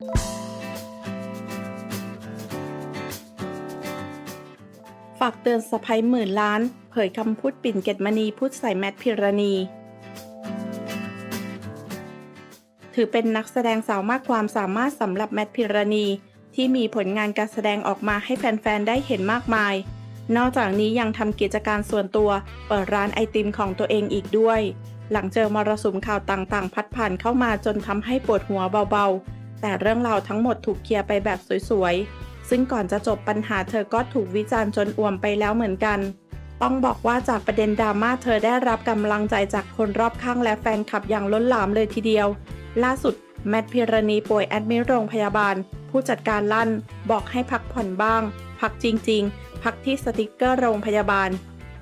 ฝากเตือนสะพ้ยหมื่นล้าน เผยคำพูดปิ่นเกตมณีพูดใส่แมทพิรณี ถือเป็นนักแสดงสาวมากความสามารถสำหรับแมทพิรณี ที่มีผลงานการแสดงออกมาให้แฟน ๆ ได้เห็นมากมาย นอกจากนี้ยังทำกิจการส่วนตัวเปิดร้านไอติมของตัวเองอีกด้วย หลังเจอมรสุมข่าวต่างๆ พัดผ่านเข้ามาจนทำให้ปวดหัวเบาๆ แต่เรื่องราวทั้งหมดถูกเคลียร์ไปแบบสวยๆ ซึ่งก่อนจะจบปัญหาเธอก็ถูกวิจารณ์จนอ่วมไปแล้วเหมือนกัน ต้องบอกว่าจากประเด็นดราม่าเธอได้รับกำลังใจจากคนรอบข้างและแฟนคลับอย่างล้นหลามเลยทีเดียว ล่าสุดแมทพิรณีป่วยแอดมิโรงพยาบาล ผู้จัดการลั่น บอกให้พักผ่อนบ้าง พักจริงๆ พักที่สติกเกอร์โรงพยาบาล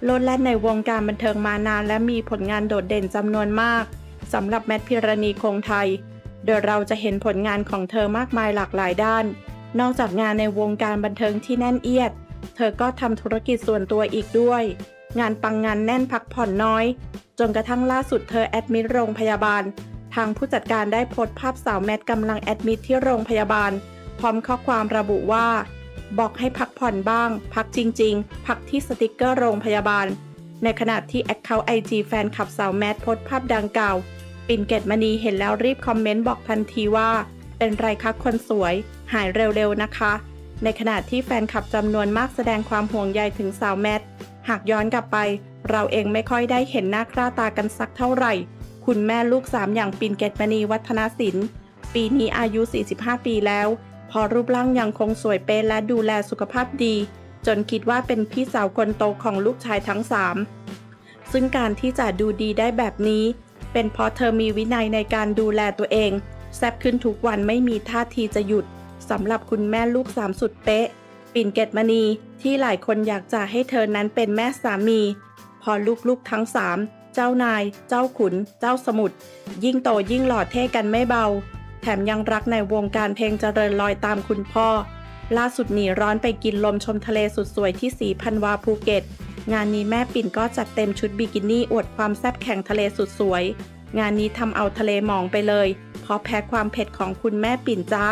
โลดแล่นในวงการบันเทิงมานานและมีผลงานโดดเด่นจำนวนมากสำหรับแมทพิรณีคงไทย โดยเราจะเห็นผลงานของเธอมากมายหลากหลายด้าน นอกจากงานในวงการบันเทิงที่แน่นเอียด เธอก็ทำธุรกิจส่วนตัวอีกด้วย งานปังงานแน่นพักผ่อนน้อย จนกระทั่งล่าสุดเธอแอดมิดโรงพยาบาล ทางผู้จัดการได้โพสต์ภาพสาวแมทกำลังแอดมิดที่โรงพยาบาล พร้อมข้อความระบุว่า บอกให้พักผ่อนบ้าง พักจริง ๆ พักที่สติกเกอร์โรงพยาบาล ในขณะที่แอคเคาท์ไอจีแฟนคลับสาวแมทโพสต์ภาพดังกล่าว ปิ่นเกตมณีเห็นแล้วรีบคอมเมนต์บอกทันทีว่า เป็นไรคะคนสวย หายเร็วๆนะคะ ในขณะที่แฟนคลับจำนวนมากแสดงความห่วงใยถึงสาวแมท หากย้อนกลับไป เราเองไม่ค่อยได้เห็นหน้าค่าตากันสักเท่าไหร่ คุณแม่ลูกสามอย่างปิ่นเกตมณีวัฒนศิลป์ ปีนี้อายุ 45 ปีแล้ว พอรูปร่างยังคงสวยเป๊ะและดูแลสุขภาพดี จนคิดว่าเป็นพี่สาวคนโตของลูกชายทั้งสามซึ่งการที่จะดูดีได้แบบนี้ เป็นเพราะเธอมีวินัยในการดูแลตัวเอง แซบขึ้นทุกวันไม่มีท่าทีจะหยุดสำหรับคุณแม่ลูกสามสุดเป๊ะ ปิ่นเกตมณีที่หลายคนอยากจะให้เธอนั้นเป็นแม่สามี พอลูกๆทั้งสามเจ้านาย เจ้าขุน เจ้าสมุทรยิ่งโตยิ่งหล่อเท่กันไม่เบา แถมยังรักในวงการเพลงเจริญลอยตามคุณพ่อ ล่าสุดหนีร้อนไปกินลมชมทะเลสุดสวยที่สีพันวาภูเก็ต งานนี้แม่ปิ่นก็จัดเต็มชุดบิกินี่อวดความแซ่บแข่งทะเลสุดสวย งานนี้ทำเอาทะเลหมองไปเลย เพราะแพ้ความเผ็ดของคุณแม่ปิ่นจ้า